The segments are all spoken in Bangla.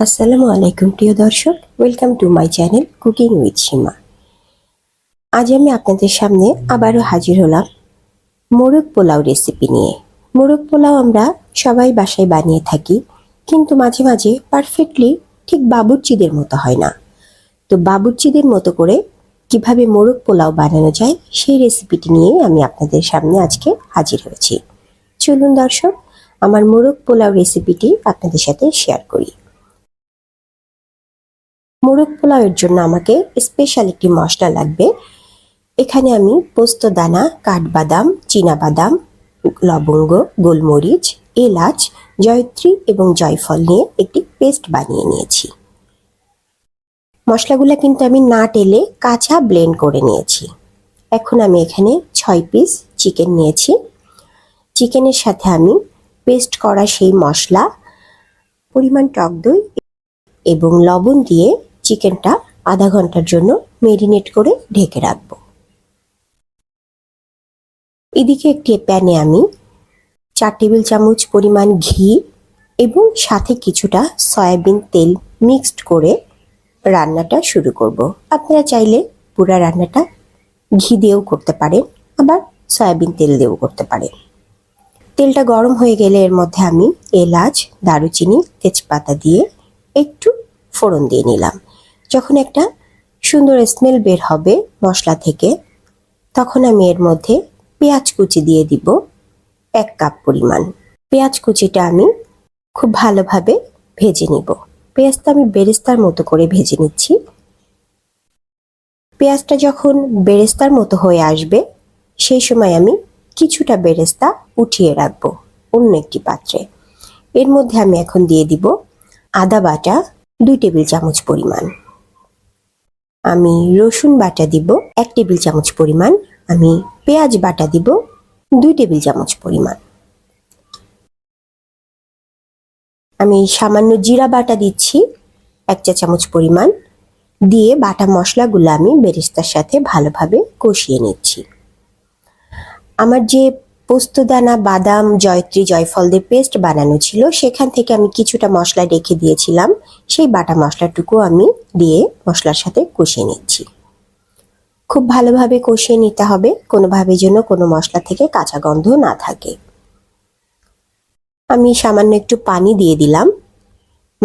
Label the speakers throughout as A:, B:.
A: আসসালামু আলাইকুম, প্রিয় দর্শক। Welcome to my channel cooking with Seema আজ আমি আপনাদের সামনে আবারও হাজির হলাম মোরগ পোলাও রেসিপি নিয়ে। মোরগ পোলাও আমরা সবাই বাসায় বানিয়ে থাকি, কিন্তু মাঝে মাঝে পারফেক্টলি ঠিক বাবুর্চিদের মতো হয় না। তো বাবুর্চিদের মতো করে কীভাবে মোরগ পোলাও বানানো যায়, সেই রেসিপিটি নিয়ে আমি আপনাদের সামনে আজকে হাজির হয়েছি। চলুন দর্শক, আমার মোরগ পোলাও রেসিপিটি আপনাদের সাথে শেয়ার করি। মোরগ পোলাওয়ের জন্য আমাকে স্পেশাল একটি মশলা লাগবে। এখানে আমি পোস্ত দানা, কাঠবাদাম বাদাম লবঙ্গ, গোলমরিচ, এলাচ, জয়ত্রী এবং জয়ফল নিয়ে একটি পেস্ট বানিয়ে নিয়েছি। মশলাগুলো কিন্তু আমি না টেলে কাঁচা ব্লেন্ড করে নিয়েছি। এখন আমি এখানে ছয় পিস চিকেন নিয়েছি। চিকেনের সাথে আমি পেস্ট করা সেই মশলা, পরিমাণ টক দই এবং লবণ দিয়ে চিকেনটা আধা ঘণ্টার জন্য মেরিনেট করে ঢেকে রাখব। এদিকে একটি প্যানে আমি চার টেবিল চামচ পরিমাণ ঘি এবং সাথে কিছুটা সয়াবিন তেল মিক্সড করে রান্নাটা শুরু করব। আপনারা চাইলে পুরা রান্নাটা ঘি দিয়েও করতে পারেন, আবার সয়াবিন তেল দিয়েও করতে পারেন। তেলটা গরম হয়ে গেলে এর মধ্যে আমি এলাচ, দারুচিনি, তেজপাতা দিয়ে একটু ফোড়ন দিয়ে নিলাম। যখন একটা সুন্দর স্মেল বের হবে মশলা থেকে, তখন আমি এর মধ্যে পেঁয়াজ কুচি দিয়ে দিব এক কাপ পরিমাণ। পেঁয়াজ কুচিটা আমি খুব ভালোভাবে ভেজে নিব। পেঁয়াজটা আমি বেরেস্তার মতো করে ভেজে নিচ্ছি। পেঁয়াজটা যখন বেরেস্তার মতো হয়ে আসবে, সেই সময় আমি কিছুটা বেরেস্তা উঠিয়ে রাখব অন্য একটি পাত্রে। এর মধ্যে আমি এখন দিয়ে দিব আদা বাটা দুই টেবিল চামচ পরিমাণ। আমি রসুন বাটা দিব, এক টেবিল চামচ পরিমাণ। আমি পেঁয়াজ বাটা দিব, দুই টেবিল চামচ পরিমাণ। আমি সামান্য জিরা বাটা দিচ্ছি, এক চা চামচ পরিমাণ। দিয়ে বাটা মশলাগুলো আমি বেরেস্তার সাথে ভালোভাবে কষিয়ে নিচ্ছি। আমার যে পোস্তদানা, বাদাম, জয়ত্রী জয়ফল দিয়ে পেস্ট বানানো ছিল। সেখান থেকে আমি কিছুটা মশলা রেখে দিয়েছিলাম। সেই বাটা মশলাটুকু আমি দিয়ে মশলার সাথে কষিয়ে নিচ্ছি। খুব ভালোভাবে কষিয়ে নিতে হবে। কোনোভাবে যেন কোনো মশলা থেকে কাঁচা গন্ধ না থাকে। আমি সামান্য একটু পানি দিয়ে দিলাম।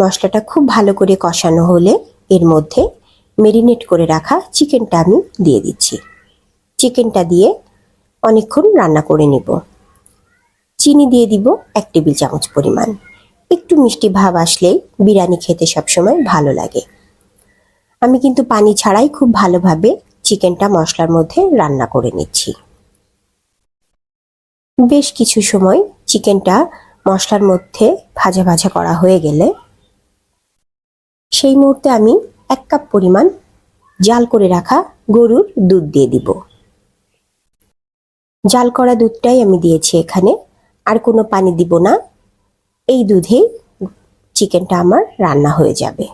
A: মশলাটা খুব ভালো করে কষানো হলে এর মধ্যে মেরিনেট করে রাখা চিকেনটা আমি দিয়ে দিচ্ছি। চিকেনটা দিয়ে অনেকক্ষণ রান্না করে নিব। চিনি দিয়ে দিব এক টেবিল চামচ পরিমাণ। একটু মিষ্টি ভাব আসলেই বিরিয়ানি খেতে সবসময় ভালো লাগে। আমি কিন্তু পানি ছাড়াই খুব ভালোভাবে চিকেনটা মশলার মধ্যে রান্না করে নিচ্ছি। বেশ কিছু সময় চিকেনটা মশলার মধ্যে ভাজা ভাজা করা হয়ে গেলে সেই মুহূর্তে আমি এক কাপ পরিমাণ জাল করে রাখা গরুর দুধ দিয়ে দিব। জাল করা দুধটাই আমি দিয়েছি এখানে। আর কোনো পানি দিব না। এই দুধেই চিকেনটা আমার রান্না হয়ে যাবে।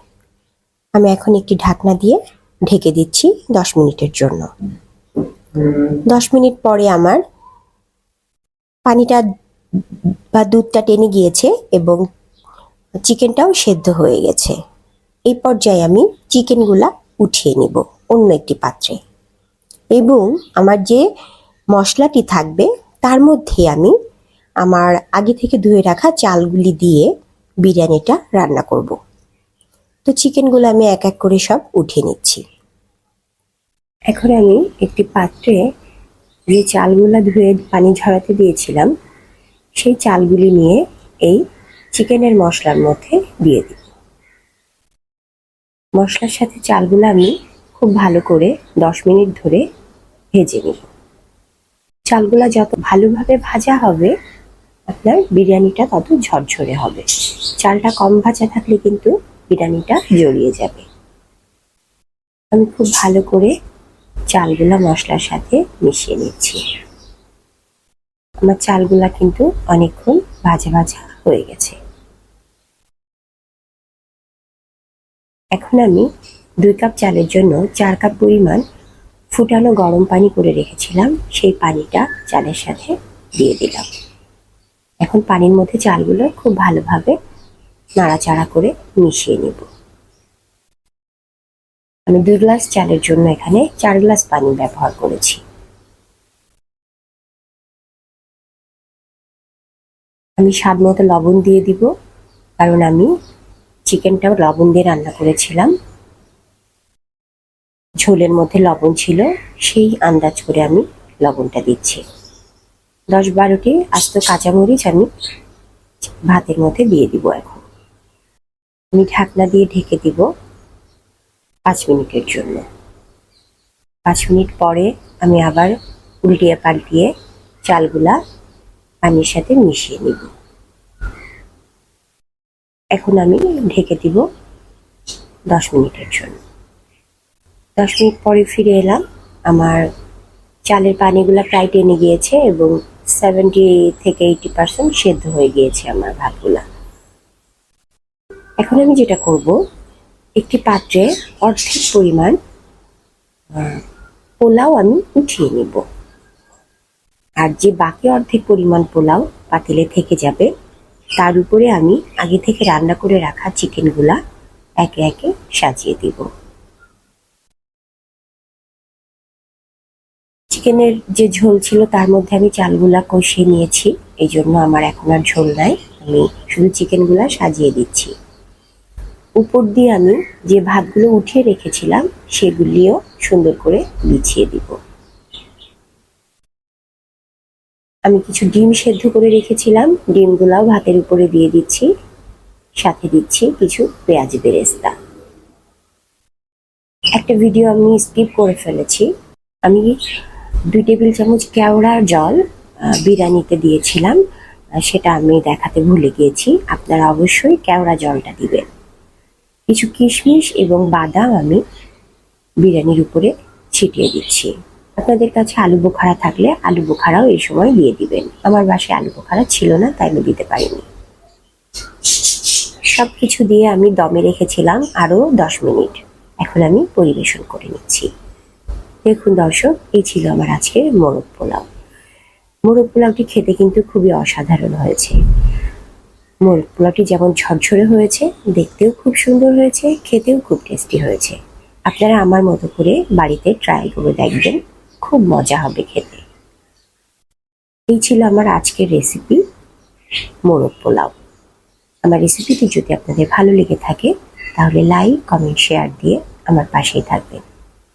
A: আমি এখন একটি ঢাকনা দিয়ে ঢেকে দিচ্ছি দশ মিনিটের জন্য। দশ মিনিট পরে আমার পানিটা বা দুধটা টেনে গিয়েছে এবং চিকেনটাও সেদ্ধ হয়ে গেছে। এই পর্যায়ে আমি চিকেনগুলা উঠিয়ে নিব অন্য একটি পাত্রে। এবং আমার যে মশলাটি থাকবে, তার মধ্যে আমি আমার আগে থেকে ধুয়ে রাখা চালগুলি দিয়ে বিরিয়ানিটা রান্না করব। তো চিকেনগুলো আমি এক এক করে সব উঠিয়ে নিচ্ছি। এখন আমি একটি পাত্রে যে চালগুলো ধুয়ে পানি ঝরাতে দিয়েছিলাম, সেই চালগুলি নিয়ে এই চিকেনের মশলার মধ্যে দিয়ে দিই মশলার সাথে চালগুলো আমি খুব ভালো করে দশ মিনিট ধরে ভেজে নিব। চালগুলা যত ভালোভাবে ভাজা হবে, আপনার বিরিয়ানিটা তত ঝরঝরে হবে। চালটা কম ভাজা থাকলে কিন্তু বিরিয়ানিটা জড়িয়ে যাবে। আমি খুব ভালো করে চালগুলা মশলার সাথে মিশিয়ে নিচ্ছি। আমার চালগুলা কিন্তু অনেকক্ষণ ভাজা ভাজা হয়ে গেছে। এখন আমি দুই কাপ চালের জন্য চার কাপ পরিমাণ ফুটানো গরম পানি করে রেখেছিলাম, সেই পানিটা চালের সাথে দিয়ে দিলাম। এখন পানির মধ্যে চালগুলো খুব ভালোভাবে নাড়াচাড়া করে মিশিয়ে নেব। আমি দু গ্লাস চালের জন্য এখানে চার গ্লাস পানি ব্যবহার করেছি। আমি স্বাদ মতো লবণ দিয়ে দিব, কারণ আমি চিকেনটাও লবণ দিয়ে রান্না করেছিলাম। ঝোলের মধ্যে লবণ ছিল, সেই আন্দাজ করে আমি লবণটা দিচ্ছি। দশ বারোটি আস্ত কাঁচামরিচ আমি ভাতের মধ্যে দিয়ে দিব এখন। আমি ঢাকনা দিয়ে ঢেকে দিব পাঁচ মিনিটের জন্য। পাঁচ মিনিট পরে আমি আবার উল্টিয়ে পাল্টিয়ে চালগুলা পানির সাথে মিশিয়ে নিব। এখন আমি ঢেকে দিব দশ মিনিটের জন্য। দশ মিনিট পরে ফিরে এলাম। আমার চালের পানিগুলো প্রায় টেনে গিয়েছে এবং সেভেন্টি থেকে এইটি পার্সেন্ট সেদ্ধ হয়ে গিয়েছে আমার ভাতগুলা। এখন আমি যেটা করব, একটি পাত্রে অর্ধেক পরিমাণ পোলাও আমি উঠিয়ে নিব। আর যে বাকি অর্ধেক পরিমাণ পোলাও পাতিলে থেকে যাবে, তার উপরে আমি আগে থেকে রান্না করে রাখা চিকেনগুলা একে একে সাজিয়ে দিব। চিকেনের যে ঝোল ছিল, তার মধ্যে আমি চালগুলা কষিয়ে নিয়েছি। এই জন্য আমার এখন আর ঝোল নাই। আমি শুধু চিকেনগুলা সাজিয়ে দিচ্ছি। উপর দিয়ে আমি যে ভাতগুলো উঠিয়ে রেখেছিলাম, সেগুলিও সুন্দর করে বিছিয়ে দিব। আমি কিছু ডিম সেদ্ধ করে রেখেছিলাম। ডিমগুলাও ভাতের উপরে দিয়ে দিচ্ছি। সাথে দিচ্ছি কিছু পেঁয়াজ বেরেস্তা। একটা ভিডিও আমি স্কিপ করে ফেলেছি। আমি দুই টেবিল চামচ কেওড়ার জল বিরিয়ানিতে দিয়েছিলাম। সেটা আমি দেখাতে ভুলে গিয়েছি। আপনারা অবশ্যই কেওড়া জলটা দিবেন। কিছু কিশমিশ এবং বাদাম আমি বিরিয়ানির উপরে ছিটিয়ে দিচ্ছি। আপনাদের কাছে আলু বোখারা থাকলে আলু বোখারাও এই সময় দিয়ে দিবেন। আমার বাসায় আলু বোখারা ছিল না, তাই আমি দিতে পারিনি। সব কিছু দিয়ে আমি দমে রেখেছিলাম আরও দশ মিনিট। এখন আমি পরিবেশন করে নিচ্ছি। দেখুন দর্শক, এই ছিল আমার আজকের মোরগ পোলাও। মোরগ পোলাওটি খেতে কিন্তু খুবই অসাধারণ হয়েছে। মোরগ পোলাওটি যেমন ঝরঝরে হয়েছে, দেখতেও খুব সুন্দর হয়েছে, খেতেও খুব টেস্টি হয়েছে। আপনারা আমার মতো করে বাড়িতে ট্রাই করে দেখবেন, খুব মজা হবে খেতে। এই ছিল আমার আজকের রেসিপি মোরগ পোলাও। আমার রেসিপিটি যদি আপনাদের ভালো লেগে থাকে, তাহলে লাইক কমেন্ট শেয়ার দিয়ে আমার পাশেই থাকবেন।